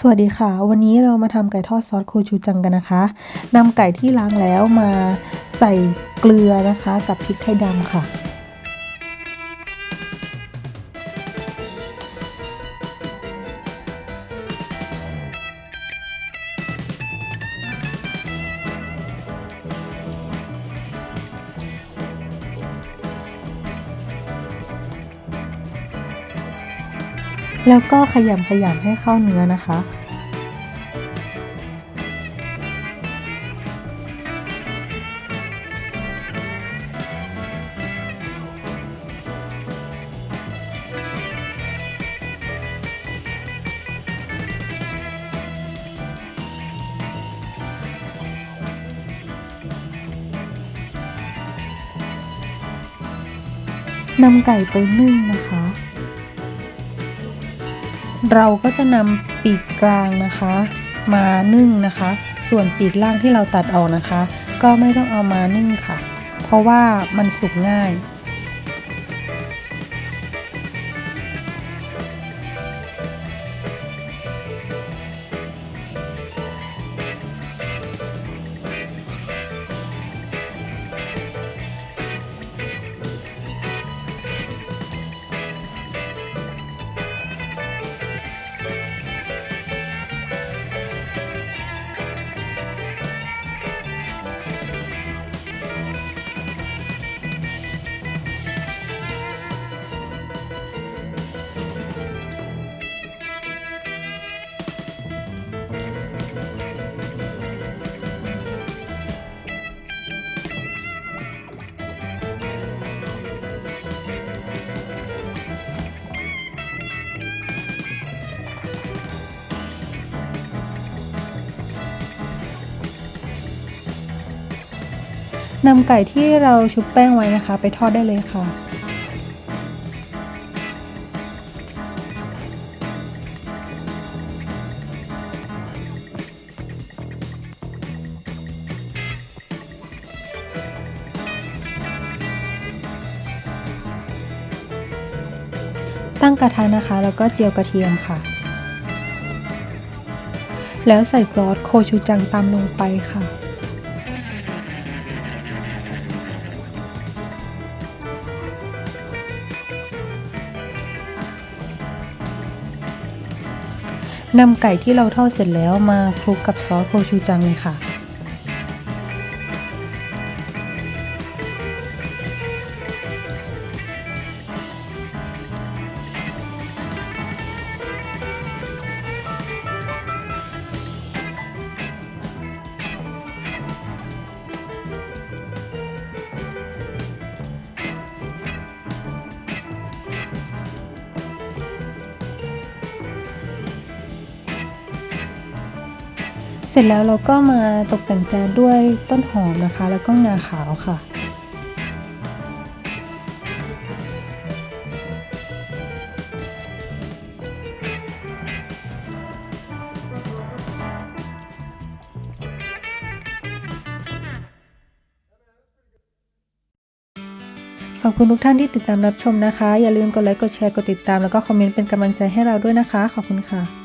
สวัสดีค่ะ วันนี้เรามาทำไก่ทอดซอสโคชูจังกันนะคะนำไก่ที่ล้างแล้วมาใส่เกลือนะคะ กับพริกไทยดำค่ะ แล้วก็ขยำขยำให้เข้าเนื้อนะคะ นำไก่ไปนึ่งนะคะ เราก็จะนำปีกกลางนะคะ มานึ่งนะคะ ส่วนปีกล่างที่เราตัดออกนะคะ ก็ไม่ต้องเอามานึ่งค่ะ เพราะว่ามันสุกง่าย นำไก่ที่เราชุบแป้งไว้นะคะ ไปทอดได้เลยค่ะตั้งกระทะนะคะ แล้วก็เจียวกระเทียมค่ะ แล้วใส่ซอสโคชูจังตามลงไปค่ะ นำไก่ที่เราทอดเสร็จแล้วมาคลุกกับซอสโคชูจังเลยค่ะ เสร็จแล้วเราก็มาตกแต่งจานด้วยต้นหอมนะคะ แล้วก็งาขาวค่ะ ขอบคุณทุกท่านที่ติดตามรับชมนะคะ อย่าลืมกดไลค์ กดแชร์ กดติดตาม แล้วก็คอมเมนต์เป็นกำลังใจให้เราด้วยนะคะ ขอบคุณค่ะ